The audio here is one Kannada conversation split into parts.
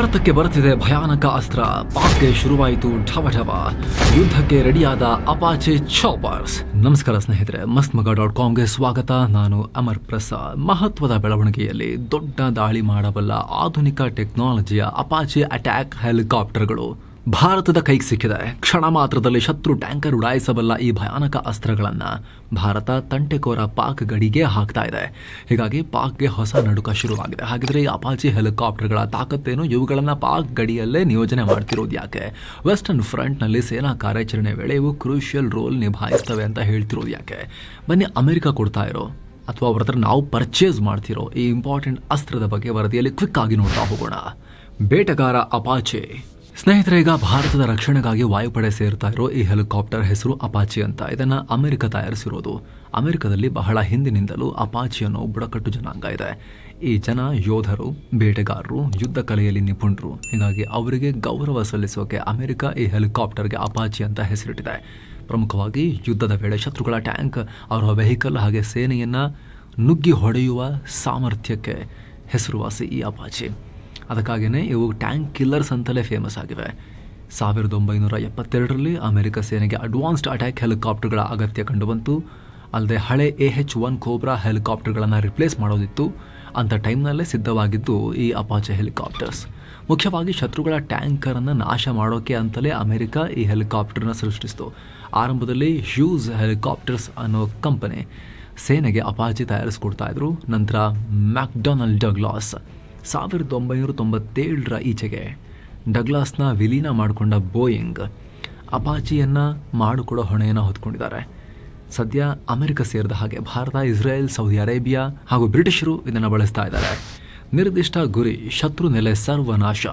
ಭಾರತಕ್ಕೆ ಬರುತ್ತಿದೆ ಭಯಾನಕ ಅಸ್ತ್ರ. ಪಾಕ್ಗೆ ಶುರುವಾಯಿತು ಢವ ಢವ ಯುದ್ಧಕ್ಕೆ ರೆಡಿಯಾದ ಅಪಾಚೆ ಚಾಪರ್ಸ್ ನಮಸ್ಕಾರ ಸ್ನೇಹಿತರೆ ಮಸ್ತ್ ಮಗ ಡಾಟ್ ಕಾಮ್ಗೆ ಸ್ವಾಗತ. ನಾನು ಅಮರ್ ಪ್ರಸಾದ್. ಮಹತ್ವದ ಬೆಳವಣಿಗೆಯಲ್ಲಿ ದೊಡ್ಡ ದಾಳಿ ಮಾಡಬಲ್ಲ ಆಧುನಿಕ ಟೆಕ್ನಾಲಜಿಯ ಅಪಾಚೆ ಅಟ್ಯಾಕ್ ಹೆಲಿಕಾಪ್ಟರ್ಗಳು. ಭಾರತದ ಕೈಗೆ ಸಿಕ್ಕಿದೆ ಕ್ಷಣ ಮಾತ್ರದಲ್ಲಿ ಶತ್ರು ಟ್ಯಾಂಕರ್ ಉಡಾಯಿಸಬಲ್ಲ ಈ ಭಯಾನಕ ಅಸ್ತ್ರಗಳನ್ನು ಭಾರತ ತಂಟೆಕೋರ ಪಾಕ್ ಗಡಿಗೆ ಹಾಕ್ತಾ ಇದೆ. ಹೀಗಾಗಿ ಪಾಕ್ಗೆ ಹೊಸ ನಡುಕ ಶುರುವಾಗಿದೆ. ಹಾಗಿದ್ರೆ ಈ ಅಪಾಚಿ ಹೆಲಿಕಾಪ್ಟರ್ಗಳ ತಾಕತ್ತೇನು? ಇವುಗಳನ್ನು ಪಾಕ್ ಗಡಿಯಲ್ಲೇ ನಿಯೋಜನೆ ಮಾಡ್ತಿರೋದು ಯಾಕೆ? ವೆಸ್ಟರ್ನ್ ಫ್ರಂಟ್ನಲ್ಲಿ ಸೇನಾ ಕಾರ್ಯಾಚರಣೆ ವೇಳೆ ಇವು ಕ್ರೂಷಿಯಲ್ ರೋಲ್ ನಿಭಾಯಿಸ್ತವೆ ಅಂತ ಹೇಳ್ತಿರೋದು ಯಾಕೆ? ಬನ್ನಿ ಅಮೆರಿಕ ಕೊಡ್ತಾ ಇರೋ ಅಥವಾ ಅವ್ರ ನಾವು ಪರ್ಚೇಸ್ ಮಾಡ್ತಿರೋ ಈ ಇಂಪಾರ್ಟೆಂಟ್ ಅಸ್ತ್ರದ ಬಗ್ಗೆ ವರದಿಯಲ್ಲಿ ಕ್ವಿಕ್ ಆಗಿ ನೋಡ್ತಾ ಹೋಗೋಣ. ಬೇಟಗಾರ ಅಪಾಚೆ ಸ್ನೇಹಿತರೆ, ಈಗ ಭಾರತದ ರಕ್ಷಣೆಗಾಗಿ ವಾಯುಪಡೆ ಸೇರ್ತಾ ಇರೋ ಈ ಹೆಲಿಕಾಪ್ಟರ್ ಹೆಸರು ಅಪಾಚಿ ಅಂತ. ಇದನ್ನ ಅಮೆರಿಕ ತಯಾರಿಸಿರೋದು. ಅಮೆರಿಕದಲ್ಲಿ ಬಹಳ ಹಿಂದಿನಿಂದಲೂ ಅಪಾಚಿ ಅನ್ನೋ ಬುಡಕಟ್ಟು ಜನಾಂಗ ಇದೆ. ಈ ಜನ ಯೋಧರು, ಬೇಟೆಗಾರರು, ಯುದ್ಧ ಕಲೆಯಲ್ಲಿ ನಿಪುಣರು. ಹೀಗಾಗಿ ಅವರಿಗೆ ಗೌರವ ಸಲ್ಲಿಸೋಕೆ ಅಮೆರಿಕ ಈ ಹೆಲಿಕಾಪ್ಟರ್ಗೆ ಅಪಾಚಿ ಅಂತ ಹೆಸರಿಟ್ಟಿದೆ. ಪ್ರಮುಖವಾಗಿ ಯುದ್ಧದ ವೇಳೆ ಶತ್ರುಗಳ ಟ್ಯಾಂಕ್, ಅವರ ವೆಹಿಕಲ್ ಹಾಗೆ ಸೇನೆಯನ್ನು ನುಗ್ಗಿ ಹೊಡೆಯುವ ಸಾಮರ್ಥ್ಯಕ್ಕೆ ಹೆಸರುವಾಸಿ ಈ ಅಪಾಚಿ. ಅದಕ್ಕಾಗಿಯೇ ಇವು ಟ್ಯಾಂಕ್ ಕಿಲ್ಲರ್ಸ್ ಅಂತಲೇ ಫೇಮಸ್ ಆಗಿವೆ. ಸಾವಿರದ ಒಂಬೈನೂರ ಎಪ್ಪತ್ತೆರಡರಲ್ಲಿ ಅಮೆರಿಕ ಸೇನೆಗೆ ಅಡ್ವಾನ್ಸ್ಡ್ ಅಟ್ಯಾಕ್ ಹೆಲಿಕಾಪ್ಟರ್ಗಳ ಅಗತ್ಯ ಕಂಡುಬಂತು. ಅಲ್ಲದೆ ಹಳೆ ಎ ಹೆಚ್ ಒನ್ ಕೋಬ್ರಾ ಹೆಲಿಕಾಪ್ಟರ್ಗಳನ್ನು ರಿಪ್ಲೇಸ್ ಮಾಡೋದಿತ್ತು. ಅಂಥ ಟೈಮ್ನಲ್ಲೇ ಸಿದ್ಧವಾಗಿದ್ದು ಈ ಅಪಾಚೆ ಹೆಲಿಕಾಪ್ಟರ್ಸ್ ಮುಖ್ಯವಾಗಿ ಶತ್ರುಗಳ ಟ್ಯಾಂಕರನ್ನು ನಾಶ ಮಾಡೋಕೆ ಅಂತಲೇ ಅಮೆರಿಕ ಈ ಹೆಲಿಕಾಪ್ಟರ್ನ ಸೃಷ್ಟಿಸಿತು. ಆರಂಭದಲ್ಲಿ ಹ್ಯೂಸ್ ಹೆಲಿಕಾಪ್ಟರ್ಸ್ ಅನ್ನೋ ಕಂಪನಿ ಸೇನೆಗೆ ಅಪಾಚಿ ತಯಾರಿಸ್ಕೊಡ್ತಾ ಇದ್ರು. ನಂತರ ಮ್ಯಾಕ್ಡೊನಾಲ್ಡ್ ಡಗ್ಲಾಸ್. ಸಾವಿರದ ಒಂಬೈನೂರ ತೊಂಬತ್ತೇಳರ ಈಚೆಗೆ ಡಗ್ಲಾಸ್ನ ವಿಲೀನ ಮಾಡಿಕೊಂಡ ಬೋಯಿಂಗ್ ಅಪಾಚಿಯನ್ನು ಮಾಡಿಕೊಡೋ ಹೊಣೆಯನ್ನು ಹೊತ್ಕೊಂಡಿದ್ದಾರೆ. ಸದ್ಯ ಅಮೆರಿಕ ಸೇರಿದ ಹಾಗೆ ಭಾರತ, ಇಸ್ರೇಲ್, ಸೌದಿ ಅರೇಬಿಯಾ ಹಾಗೂ ಬ್ರಿಟಿಷರು ಇದನ್ನು ಬಳಸ್ತಾ ಇದ್ದಾರೆ. ನಿರ್ದಿಷ್ಟ ಗುರಿ, ಶತ್ರು ನೆಲೆ, ಸರ್ವನಾಶ.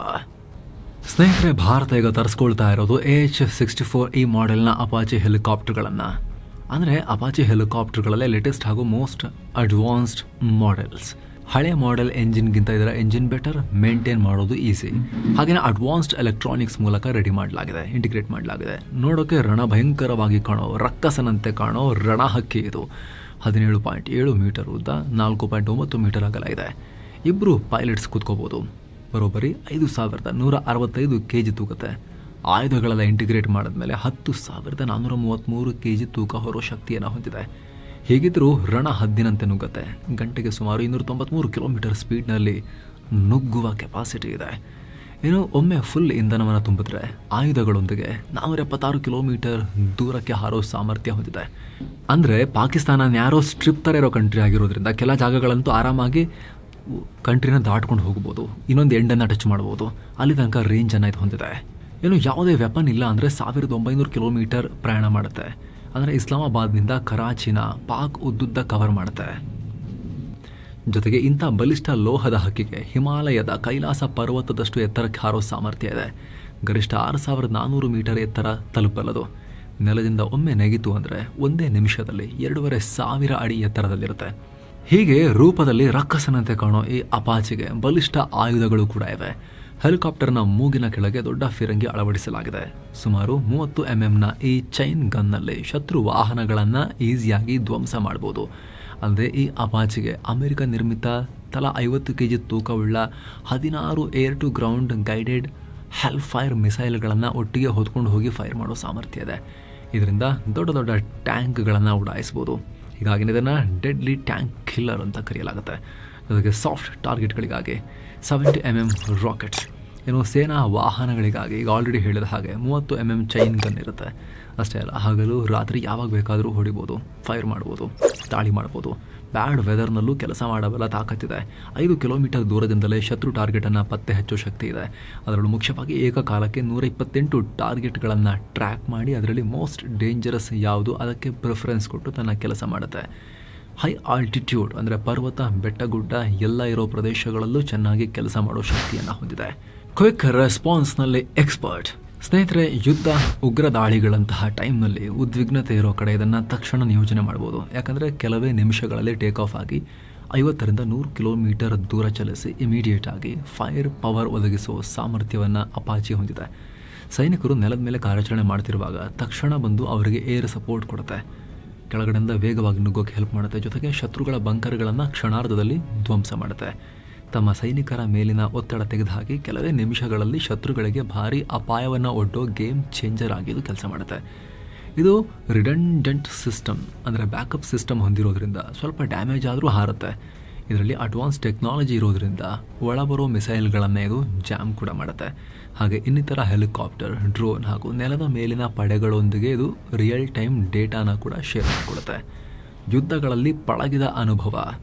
ಸ್ನೇಹಿತರೆ, ಭಾರತ ಈಗ ತರಿಸ್ಕೊಳ್ತಾ ಇರೋದು ಎಚ್ ಸಿಕ್ಸ್ಟಿ ಫೋರ್ ಈ ಮಾಡೆಲ್ನ ಅಪಾಚಿ ಹೆಲಿಕಾಪ್ಟರ್ಗಳನ್ನು. ಅಂದರೆ ಅಪಾಚಿ ಹೆಲಿಕಾಪ್ಟರ್ಗಳಲ್ಲೇ ಲೇಟೆಸ್ಟ್ ಹಾಗೂ ಮೋಸ್ಟ್ ಅಡ್ವಾನ್ಸ್ಡ್ ಮಾಡೆಲ್ಸ್ ಹಳೆ ಮಾಡೆಲ್ ಎಂಜಿನ್ಗಿಂತ ಇದರ ಎಂಜಿನ್ ಬೆಟರ್ ಮೇಂಟೈನ್ ಮಾಡೋದು ಈಸಿ ಹಾಗೆಯೇ ಅಡ್ವಾನ್ಸ್ಡ್ ಎಲೆಕ್ಟ್ರಾನಿಕ್ಸ್ ಮೂಲಕ ರೆಡಿ ಮಾಡಲಾಗಿದೆ ಇಂಟಿಗ್ರೇಟ್ ಮಾಡಲಾಗಿದೆ. ನೋಡೋಕೆ ರಣ ಭಯಂಕರವಾಗಿ ಕಾಣೋ, ರಕ್ಕಸನಂತೆ ಕಾಣೋ ರಣ ಹಕ್ಕಿ ಇದು. ಹದಿನೇಳು ಪಾಯಿಂಟ್ ಏಳು ಮೀಟರ್ ಉದ್ದ ನಾಲ್ಕು ಪಾಯಿಂಟ್ ಒಂಬತ್ತು ಮೀಟರ್ ಅಗಲ ಇದೆ. ಇಬ್ಬರು ಪೈಲಟ್ಸ್ ಕೂತ್ಕೋಬೋದು. ಬರೋಬ್ಬರಿ ಐದು ಸಾವಿರದ ನೂರ ಅರವತ್ತೈದು ಕೆ ಜಿ ತೂಗುತ್ತೆ ಆಯುಧಗಳೆಲ್ಲ ಇಂಟಿಗ್ರೇಟ್ ಮಾಡಿದ್ಮೇಲೆ ಹತ್ತು ಸಾವಿರದ ನಾನ್ನೂರ ಮೂವತ್ತ್ಮೂರು ಕೆ ಜಿ ತೂಕ ಹೊರೋ ಶಕ್ತಿಯನ್ನು ಹೊಂದಿದೆ. ಹೇಗಿದ್ದರೂ ರಣ ಹದ್ದಿನಂತೆ ನುಗ್ಗತ್ತೆ. ಗಂಟೆಗೆ ಸುಮಾರು ಇನ್ನೂರ ತೊಂಬತ್ತ್ಮೂರು ಕಿಲೋಮೀಟರ್ ಸ್ಪೀಡ್ನಲ್ಲಿ ನುಗ್ಗುವ ಕೆಪಾಸಿಟಿ ಇದೆ. ಏನು ಒಮ್ಮೆ ಫುಲ್ ಇಂಧನವನ್ನು ತುಂಬಿದ್ರೆ ಆಯುಧಗಳೊಂದಿಗೆ ನಾನೂರ ಎಪ್ಪತ್ತಾರು ಕಿಲೋಮೀಟರ್ ದೂರಕ್ಕೆ ಹಾರೋ ಸಾಮರ್ಥ್ಯ ಹೊಂದಿದೆ. ಅಂದರೆ ಪಾಕಿಸ್ತಾನ ನ್ಯಾರೋ ಸ್ಟ್ರಿಪ್ ಥರ ಇರೋ ಕಂಟ್ರಿ ಆಗಿರೋದ್ರಿಂದ ಕೆಲ ಜಾಗಗಳಂತೂ ಆರಾಮಾಗಿ ಕಂಟ್ರಿನ ದಾಟ್ಕೊಂಡು ಹೋಗ್ಬೋದು. ಇನ್ನೊಂದು ಎಂಡನ್ನು ಟಚ್ ಮಾಡ್ಬೋದು. ಅಲ್ಲಿ ತನಕ ರೇಂಜನ್ನು ಇದು ಹೊಂದಿದೆ. ಏನು ಯಾವುದೇ ವೆಪನ್ ಇಲ್ಲ ಅಂದರೆ ಸಾವಿರದ ಒಂಬೈನೂರು ಕಿಲೋಮೀಟರ್ ಪ್ರಯಾಣ ಮಾಡುತ್ತೆ. ಅಂದರೆ ಇಸ್ಲಾಮಾಬಾದ್ನಿಂದ ಕರಾಚಿನ ಪಾಕ್ ಉದ್ದುದ್ದ ಕವರ್ ಮಾಡುತ್ತೆ ಜೊತೆಗೆ ಇಂಥ ಬಲಿಷ್ಠ ಲೋಹದ ಹಕ್ಕಿಗೆ ಹಿಮಾಲಯದ ಕೈಲಾಸ ಪರ್ವತದಷ್ಟು ಎತ್ತರಕ್ಕೆ ಹಾರೋ ಸಾಮರ್ಥ್ಯ ಇದೆ. ಗರಿಷ್ಠ ಆರು ಸಾವಿರದ ನಾನ್ನೂರು ಮೀಟರ್ ಎತ್ತರ ತಲುಪಲ್ಲದು. ನೆಲದಿಂದ ಒಮ್ಮೆ ನೆಗಿತು ಅಂದರೆ ಒಂದೇ ನಿಮಿಷದಲ್ಲಿ ಎರಡೂವರೆ ಸಾವಿರ ಅಡಿ ಎತ್ತರದಲ್ಲಿರುತ್ತೆ. ಹೀಗೆ ರೂಪದಲ್ಲಿ ರಕ್ಕಸನಂತೆ ಕಾಣೋ ಈ ಅಪಾಚಿಗೆ ಬಲಿಷ್ಠ ಆಯುಧಗಳು ಕೂಡ ಇವೆ. ಹೆಲಿಕಾಪ್ಟರ್ನ ಮೂಗಿನ ಕೆಳಗೆ ದೊಡ್ಡ ಫಿರಂಗಿ ಅಳವಡಿಸಲಾಗಿದೆ. ಸುಮಾರು ಮೂವತ್ತು ಎಂಎಂನ ಈ ಚೈನ್ ಗನ್ನಲ್ಲಿ ಶತ್ರು ವಾಹನಗಳನ್ನು ಈಸಿಯಾಗಿ ಧ್ವಂಸ ಮಾಡಬಹುದು ಅಲ್ಲದೆ ಈ ಅಪಾಚಿಗೆ ಅಮೆರಿಕ ನಿರ್ಮಿತ ತಲಾ ಐವತ್ತು ಕೆ ಜಿ ತೂಕವುಳ್ಳ ಹದಿನಾರು air to ground guided Hellfire ಮಿಸೈಲ್ಗಳನ್ನು ಒಟ್ಟಿಗೆ ಹೊತ್ಕೊಂಡು ಹೋಗಿ ಫೈರ್ ಮಾಡೋ ಸಾಮರ್ಥ್ಯ ಇದೆ. ಇದರಿಂದ ದೊಡ್ಡ ದೊಡ್ಡ ಟ್ಯಾಂಕ್ಗಳನ್ನು ಉಡಾಯಿಸ್ಬೋದು. ಹೀಗಾಗಿ ಇದನ್ನು ಡೆಡ್ಲಿ ಟ್ಯಾಂಕ್ ಕಿಲ್ಲರ್ ಅಂತ ಕರೆಯಲಾಗುತ್ತೆ. ಜೊತೆಗೆ ಸಾಫ್ಟ್ ಟಾರ್ಗೆಟ್ಗಳಿಗಾಗಿ ಸೆವೆಂಟಿ ಎಂ ಎಂ ರಾಕೆಟ್ಸ್ ಏನು ಸೇನಾ ವಾಹನಗಳಿಗಾಗಿ ಈಗ ಆಲ್ರೆಡಿ ಹೇಳಿದ ಹಾಗೆ ಮೂವತ್ತು ಎಂ ಎಂ ಚೈನ್ ಗನ್ ಇರುತ್ತೆ. ಅಷ್ಟೇ ಅಲ್ಲ, ಹಗಲು, ರಾತ್ರಿ ಯಾವಾಗ ಬೇಕಾದರೂ ಹೊಡಿಬೋದು ಫೈರ್ ಮಾಡ್ಬೋದು, ದಾಳಿ ಮಾಡ್ಬೋದು. ಬ್ಯಾಡ್ ವೆದರ್ನಲ್ಲೂ ಕೆಲಸ ಮಾಡಬಲ್ಲ ತಾಕತ್ತಿದೆ ಐದು ಕಿಲೋಮೀಟರ್ ದೂರದಿಂದಲೇ ಶತ್ರು ಟಾರ್ಗೆಟನ್ನು ಪತ್ತೆ ಹಚ್ಚೋ ಶಕ್ತಿ ಇದೆ. ಅದರಲ್ಲೂ ಮುಖ್ಯವಾಗಿ ಏಕಕಾಲಕ್ಕೆ ನೂರ ಇಪ್ಪತ್ತೆಂಟು ಟಾರ್ಗೆಟ್ಗಳನ್ನು ಟ್ರ್ಯಾಕ್ ಮಾಡಿ, ಅದರಲ್ಲಿ ಮೋಸ್ಟ್ ಡೇಂಜರಸ್ ಯಾವುದು ಅದಕ್ಕೆ ಪ್ರಿಫರೆನ್ಸ್ ಕೊಟ್ಟು ತನ್ನ ಕೆಲಸ ಮಾಡುತ್ತೆ. ಹೈ ಆಲ್ಟಿಟ್ಯೂಡ್ ಅಂದರೆ ಪರ್ವತ ಬೆಟ್ಟ ಗುಡ್ಡ ಎಲ್ಲ ಇರೋ ಪ್ರದೇಶಗಳಲ್ಲೂ ಚೆನ್ನಾಗಿ ಕೆಲಸ ಮಾಡೋ ಶಕ್ತಿಯನ್ನು ಹೊಂದಿದೆ. ಕ್ವಿಕ್ ರೆಸ್ಪಾನ್ಸ್ನಲ್ಲಿ ಎಕ್ಸ್ಪರ್ಟ್ ಸ್ನೇಹಿತರೆ, ಯುದ್ಧ, ಉಗ್ರ ದಾಳಿಗಳಂತಹ ಟೈಮ್ನಲ್ಲಿ ಉದ್ವಿಗ್ನತೆ ಇರೋ ಕಡೆ ಇದನ್ನು ತಕ್ಷಣ ನಿಯೋಜನೆ ಮಾಡ್ಬೋದು. ಯಾಕಂದರೆ ಕೆಲವೇ ನಿಮಿಷಗಳಲ್ಲಿ ಟೇಕ್ ಆಫ್ ಆಗಿ ಐವತ್ತರಿಂದ ನೂರು ಕಿಲೋಮೀಟರ್ ದೂರ ಚಲಿಸಿ ಇಮಿಡಿಯೇಟ್ ಆಗಿ ಫೈರ್ ಪವರ್ ಒದಗಿಸುವ ಸಾಮರ್ಥ್ಯವನ್ನು ಅಪಾಚಿ ಹೊಂದಿದೆ. ಸೈನಿಕರು ನೆಲದ ಮೇಲೆ ಕಾರ್ಯಾಚರಣೆ ಮಾಡ್ತಿರುವಾಗ ತಕ್ಷಣ ಬಂದು ಅವರಿಗೆ ಏರ್ ಸಪೋರ್ಟ್ ಕೊಡುತ್ತೆ. ಕೆಳಗಡೆಯಿಂದ ವೇಗವಾಗಿ ನುಗ್ಗೋಕೆ ಹೆಲ್ಪ್ ಮಾಡುತ್ತೆ. ಜೊತೆಗೆ ಶತ್ರುಗಳ ಬಂಕರ್ಗಳನ್ನು ಕ್ಷಣಾರ್ಧದಲ್ಲಿ ಧ್ವಂಸ ಮಾಡುತ್ತೆ. ತಮ್ಮ ಸೈನಿಕರ ಮೇಲಿನ ಒತ್ತಡ ತೆಗೆದುಹಾಕಿ ಕೆಲವೇ ನಿಮಿಷಗಳಲ್ಲಿ ಶತ್ರುಗಳಿಗೆ ಭಾರಿ ಅಪಾಯವನ್ನು ಒಡ್ಡೋ ಗೇಮ್ ಚೇಂಜರ್ ಆಗಿ ಇದು ಕೆಲಸ ಮಾಡುತ್ತೆ. ಇದು ರಿಡಂಡೆಂಟ್ ಸಿಸ್ಟಮ್ ಅಂದರೆ ಬ್ಯಾಕಪ್ ಸಿಸ್ಟಮ್ ಹೊಂದಿರೋದ್ರಿಂದ ಸ್ವಲ್ಪ ಡ್ಯಾಮೇಜ್ ಆದರೂ ಹಾರುತ್ತೆ. ಇದರಲ್ಲಿ ಅಡ್ವಾನ್ಸ್ ಟೆಕ್ನಾಲಜಿ ಇರೋದ್ರಿಂದ ಒಳಬರೋ ಮಿಸೈಲ್ಗಳನ್ನೇ ಇದು ಜಾಮ್ ಕೂಡ ಮಾಡುತ್ತೆ. ಹಾಗೆ ಇನ್ನಿತರ ಹೆಲಿಕಾಪ್ಟರ್, ಡ್ರೋನ್ ಹಾಗೂ ನೆಲದ ಮೇಲಿನ ಪಡೆಗಳೊಂದಿಗೆ ಇದು ರಿಯಲ್ ಟೈಮ್ ಡೇಟಾನ ಕೂಡ ಶೇರ್ ಮಾಡಿಕೊಡುತ್ತೆ. ಯುದ್ಧಗಳಲ್ಲಿ ಪಳಗಿದ ಅನುಭವ.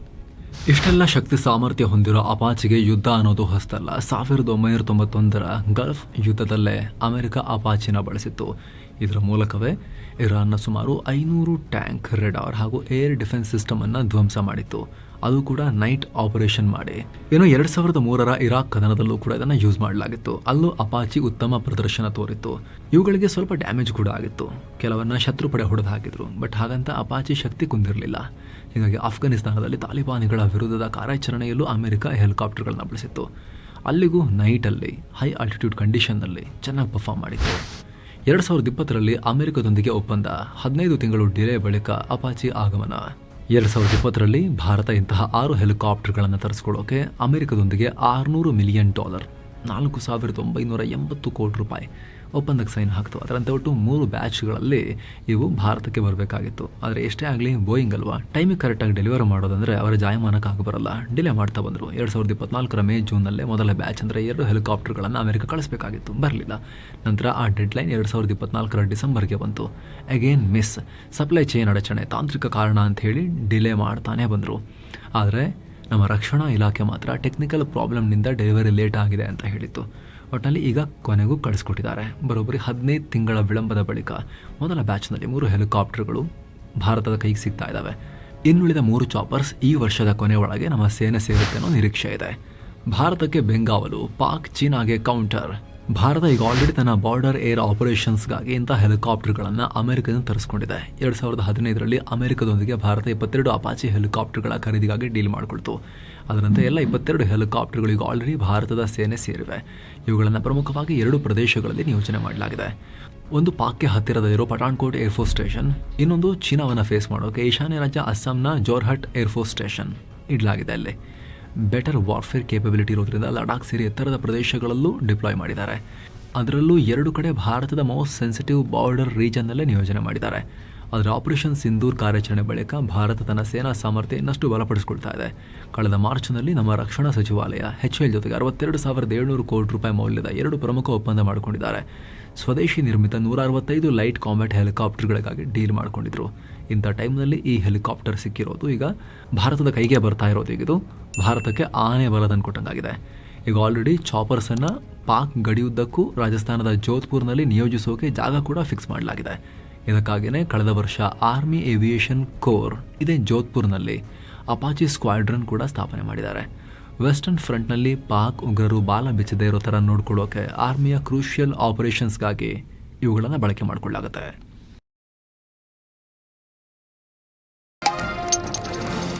ಇಷ್ಟೆಲ್ಲ ಶಕ್ತಿ ಸಾಮರ್ಥ್ಯ ಹೊಂದಿರೋ ಅಪಾಚಿಗೆ ಯುದ್ಧ ಅನ್ನೋದು ಹೊಸ್ತಲ್ಲ. ಸಾವಿರದ ಒಂಬೈನೂರ ತೊಂಬತ್ತೊಂದರ ಗಲ್ಫ್ ಯುದ್ಧದಲ್ಲೇ ಅಮೆರಿಕ ಅಪಾಚಿನ ಬಳಸಿತ್ತು. ಇದರ ಮೂಲಕವೇ ಇರಾನ್ನ ಸುಮಾರು ಐನೂರು ಟ್ಯಾಂಕ್, ರೆಡಾರ್ ಹಾಗೂ ಏರ್ ಡಿಫೆನ್ಸ್ ಸಿಸ್ಟಮನ್ನು ಧ್ವಂಸ ಮಾಡಿತ್ತು. ಅದು ಕೂಡ ನೈಟ್ ಆಪರೇಷನ್ ಮಾಡಿ. ಇನ್ನು ಎರಡ್ ಸಾವಿರದ ಮೂರರ ಇರಾಕ್ ಕದನದಲ್ಲೂ ಕೂಡ ಇದನ್ನು ಯೂಸ್ ಮಾಡಲಾಗಿತ್ತು. ಅಲ್ಲೂ ಅಪಾಚಿ ಉತ್ತಮ ಪ್ರದರ್ಶನ ತೋರಿತ್ತು. ಇವುಗಳಿಗೆ ಸ್ವಲ್ಪ ಡ್ಯಾಮೇಜ್ ಕೂಡ ಆಗಿತ್ತು. ಕೆಲವನ್ನ ಶತ್ರು ಪಡೆ ಹೊಡೆದು ಹಾಕಿದ್ರು. ಬಟ್ ಹಾಗಂತ ಅಪಾಚಿ ಶಕ್ತಿ ಕುಂದಿರಲಿಲ್ಲ. ಹೀಗಾಗಿ ಆಫ್ಘಾನಿಸ್ತಾನದಲ್ಲಿ ತಾಲಿಬಾನಿಗಳ ವಿರುದ್ಧದ ಕಾರ್ಯಾಚರಣೆಯಲ್ಲೂ ಅಮೆರಿಕ ಹೆಲಿಕಾಪ್ಟರ್ಗಳನ್ನ ಬಳಸಿತ್ತು. ಅಲ್ಲಿಗೂ ನೈಟಲ್ಲಿ ಹೈ ಆಲ್ಟಿಟ್ಯೂಡ್ ಕಂಡೀಷನ್ನಲ್ಲಿ ಚೆನ್ನಾಗಿ ಪರ್ಫಾರ್ಮ್ ಮಾಡಿತ್ತು. ಎರಡು ಸಾವಿರದ ಇಪ್ಪತ್ತರಲ್ಲಿ ಅಮೆರಿಕದೊಂದಿಗೆ ಒಪ್ಪಂದ. ಹದಿನೈದು ತಿಂಗಳು ಡಿಲೇ ಬಳಿಕ ಅಪಾಚಿ ಆಗಮನ. ಎರಡು ಸಾವಿರದ ಇಪ್ಪತ್ತರಲ್ಲಿ ಭಾರತ ಇಂತಹ ಆರು ಹೆಲಿಕಾಪ್ಟರ್ಗಳನ್ನು ತರಿಸ್ಕೊಳ್ಳೋಕೆ ಅಮೆರಿಕದೊಂದಿಗೆ ಆರುನೂರು ಮಿಲಿಯನ್ ಡಾಲರ್ ನಾಲ್ಕು ಸಾವಿರದ ಒಂಬೈನೂರ ಎಂಬತ್ತು ಕೋಟಿ ರೂಪಾಯಿ ಒಪ್ಪಂದಕ್ಕೆ ಸೈನ್ ಹಾಕ್ತು. ಅದರಂತೆ ಒಟ್ಟು ಮೂರು ಬ್ಯಾಚ್ಗಳಲ್ಲಿ ಇವು ಭಾರತಕ್ಕೆ ಬರಬೇಕಾಗಿತ್ತು. ಆದರೆ ಎಷ್ಟೇ ಆಗಲಿ ಬೋಯಿಂಗ್ ಅಲ್ವಾ ಟೈಮಿಗೆ ಕರೆಕ್ಟಾಗಿ ಡೆಲಿವರ್ ಮಾಡೋದಂದರೆ ಅವರ ಜಾಯಮಾನಕ್ಕೆ ಆಗ ಬರಲ್ಲ. ಡಿಲೇ ಮಾಡ್ತಾ ಬಂದರು. ಎರಡು ಸಾವಿರದ ಇಪ್ಪತ್ನಾಲ್ಕರ ಮೇ ಜೂನಲ್ಲೇ ಮೊದಲ ಬ್ಯಾಚ್ ಅಂದರೆ ಎರಡು ಹೆಲಿಕಾಪ್ಟರ್ಗಳನ್ನು ಅಮೆರಿಕ ಕಳಿಸಬೇಕಾಗಿತ್ತು. ಬರಲಿಲ್ಲ. ನಂತರ ಆ ಡೆಡ್ಲೈನ್ ಎರಡು ಸಾವಿರದ ಇಪ್ಪತ್ನಾಲ್ಕರ ಡಿಸೆಂಬರ್ಗೆ ಬಂತು. ಅಗೇನ್ ಮಿಸ್ ಸಪ್ಲೈ ಚೈನ್ ಅಡಚಣೆ, ತಾಂತ್ರಿಕ ಕಾರಣ ಅಂತ ಹೇಳಿ ಡಿಲೇ ಮಾಡ್ತಾನೆ ಬಂದರು. ಆದರೆ ನಮ್ಮ ರಕ್ಷಣಾ ಇಲಾಖೆ ಮಾತ್ರ ಟೆಕ್ನಿಕಲ್ ಪ್ರಾಬ್ಲಮ್ನಿಂದ ಡೆಲಿವರಿ ಲೇಟ್ ಆಗಿದೆ ಅಂತ ಹೇಳಿತ್ತು. ಒಟ್ಟಿನಲ್ಲಿ ಈಗ ಕೊನೆಗೂ ಕಳಿಸ್ಕೊಟ್ಟಿದ್ದಾರೆ. ಬರೋಬ್ಬರಿ ಹದಿನೈದು ತಿಂಗಳ ವಿಳಂಬದ ಬಳಿಕ ಮೊದಲ ಬ್ಯಾಚ್ನಲ್ಲಿ ಮೂರು ಹೆಲಿಕಾಪ್ಟರ್ಗಳು ಭಾರತದ ಕೈಗೆ ಸಿಗ್ತಾ ಇದ್ದಾವೆ. ಇನ್ನುಳಿದ ಮೂರು ಚಾಪರ್ಸ್ ಈ ವರ್ಷದ ಕೊನೆ ಒಳಗೆ ನಮ್ಮ ಸೇನೆ ಸೇರುತ್ತೆ ಅನ್ನೋ ನಿರೀಕ್ಷೆ ಇದೆ. ಭಾರತಕ್ಕೆ ಬೆಂಗಾವಲು, ಪಾಕ್, ಚೀನಾಗೆ ಕೌಂಟರ್ ಭಾರತ ಈಗ ಆಲ್ರೆಡಿ ತನ್ನ ಬಾರ್ಡರ್ ಏರ್ ಆಪರೇಷನ್ಸ್ಗಾಗಿ ಇಂಥ ಹೆಲಿಕಾಪ್ಟರ್ಗಳನ್ನು ಅಮೆರಿಕದಿಂದ ತರಿಸ್ಕೊಂಡಿದೆ. ಎರಡು ಸಾವಿರದ ಹದಿನೈದರಲ್ಲಿ ಅಮೆರಿಕದೊಂದಿಗೆ ಭಾರತ ಇಪ್ಪತ್ತೆರಡು ಅಪಾಚಿ ಹೆಲಿಕಾಪ್ಟರ್ಗಳ ಖರೀದಿಗಾಗಿ ಡೀಲ್ ಮಾಡಿಕೊಳ್ತು. ಅದರಂತೆ ಎಲ್ಲ ಇಪ್ಪತ್ತೆರಡು ಹೆಲಿಕಾಪ್ಟರ್ಗಳಿಗೆ ಆಲ್ರೆಡಿ ಭಾರತದ ಸೇನೆ ಸೇರಿವೆ. ಇವುಗಳನ್ನು ಪ್ರಮುಖವಾಗಿ ಎರಡು ಪ್ರದೇಶಗಳಲ್ಲಿ ನಿಯೋಜನೆ ಮಾಡಲಾಗಿದೆ. ಒಂದು ಪಾಕ್ಯ ಹತ್ತಿರದ ಇರೋ ಪಠಾಣ್ಕೋಟ್ ಏರ್ಫೋರ್ಸ್ ಸ್ಟೇಷನ್ ಇನ್ನೊಂದು ಚೀನಾವನ್ನು ಫೇಸ್ ಮಾಡೋಕೆ ಈಶಾನ್ಯ ರಾಜ್ಯ ಅಸ್ಸಾಂನ ಜೋರ್ಹಟ್ ಏರ್ಫೋರ್ಸ್ ಸ್ಟೇಷನ್ ಇಡಲಾಗಿದೆ ಅಲ್ಲಿ. ಬೆಟರ್ ವಾರ್ಫೇರ್ ಕೇಪಬಿಲಿಟಿ ಇರೋದ್ರಿಂದ ಲಡಾಖ್ ಸೇರಿ ಎತ್ತರದ ಪ್ರದೇಶಗಳಲ್ಲೂ ಡಿಪ್ಲಾಯ್ ಮಾಡಿದ್ದಾರೆ. ಅದರಲ್ಲೂ ಎರಡು ಕಡೆ ಭಾರತದ ಮೋಸ್ಟ್ ಸೆನ್ಸಿಟಿವ್ ಬಾರ್ಡರ್ ರೀಜನ್ನಲ್ಲೇ ನಿಯೋಜನೆ ಮಾಡಿದ್ದಾರೆ. ಆದರೆ ಆಪರೇಷನ್ ಸಿಂಧೂರ್ ಕಾರ್ಯಾಚರಣೆ ಬಳಿಕ ಭಾರತ ತನ್ನ ಸೇನಾ ಸಾಮರ್ಥ್ಯ ಇನ್ನಷ್ಟು ಬಲಪಡಿಸಿಕೊಳ್ತಾ ಇದೆ. ಕಳೆದ ಮಾರ್ಚ್ನಲ್ಲಿ ನಮ್ಮ ರಕ್ಷಣಾ ಸಚಿವಾಲಯ ಎಚ್ ಎಲ್ ಜೊತೆಗೆ ಅರವತ್ತೆರಡು ಸಾವಿರದ ಏಳ್ನೂರು ಕೋಟಿ ರೂಪಾಯಿ ಮೌಲ್ಯದ ಎರಡು ಪ್ರಮುಖ ಒಪ್ಪಂದ ಮಾಡಿಕೊಂಡಿದ್ದಾರೆ. ಸ್ವದೇಶಿ ನಿರ್ಮಿತ ನೂರ ಅರವತ್ತೈದು ಲೈಟ್ ಕಾಂಬ್ಯಾಟ್ ಹೆಲಿಕಾಪ್ಟರ್ಗಳಿಗಾಗಿ ಡೀಲ್ ಮಾಡಿಕೊಂಡಿದ್ರು. ಇಂಥ ಟೈಮ್ನಲ್ಲಿ ಈ ಹೆಲಿಕಾಪ್ಟರ್ ಸಿಕ್ಕಿರೋದು ಈಗ ಭಾರತದ ಕೈಗೆ ಬರ್ತಾ ಇರೋದು ಈಗ ಇದು ಭಾರತಕ್ಕೆ ಆನೆ ಬಲದನ್ನು ಕೊಟ್ಟಂಗಾಗಿದೆ. ಈಗ ಆಲ್ರೆಡಿ ಚಾಪರ್ಸನ್ನು ಪಾಕ್ ಗಡಿಯುದ್ದಕ್ಕೂ ರಾಜಸ್ಥಾನದ ಜೋಧ್ಪುರ್ನಲ್ಲಿ ನಿಯೋಜಿಸೋಕೆ ಜಾಗ ಕೂಡ ಫಿಕ್ಸ್ ಮಾಡಲಾಗಿದೆ. ಇದಕ್ಕಾಗಿಯೇ ಕಳೆದ ವರ್ಷ ಆರ್ಮಿ ಏವಿಯೇಷನ್ ಕೋರ್ ಇದೇ ಜೋಧ್ಪುರ್ನಲ್ಲಿ ಅಪಾಚಿ ಸ್ಕ್ವಾಡ್ರನ್ ಕೂಡ ಸ್ಥಾಪನೆ ಮಾಡಿದ್ದಾರೆ. ವೆಸ್ಟರ್ನ್ ಫ್ರಂಟ್ನಲ್ಲಿ ಪಾಕ್ ಉಗ್ರರು ಬಾಲ ಬಿಚ್ಚದೇ ಇರೋ ಥರ ನೋಡ್ಕೊಳ್ಳೋಕೆ ಆರ್ಮಿಯ ಕ್ರೂಷಿಯಲ್ ಆಪರೇಷನ್ಸ್ಗಾಗಿ ಇವುಗಳನ್ನು ಬಳಕೆ ಮಾಡಿಕೊಳ್ಳಲಾಗುತ್ತೆ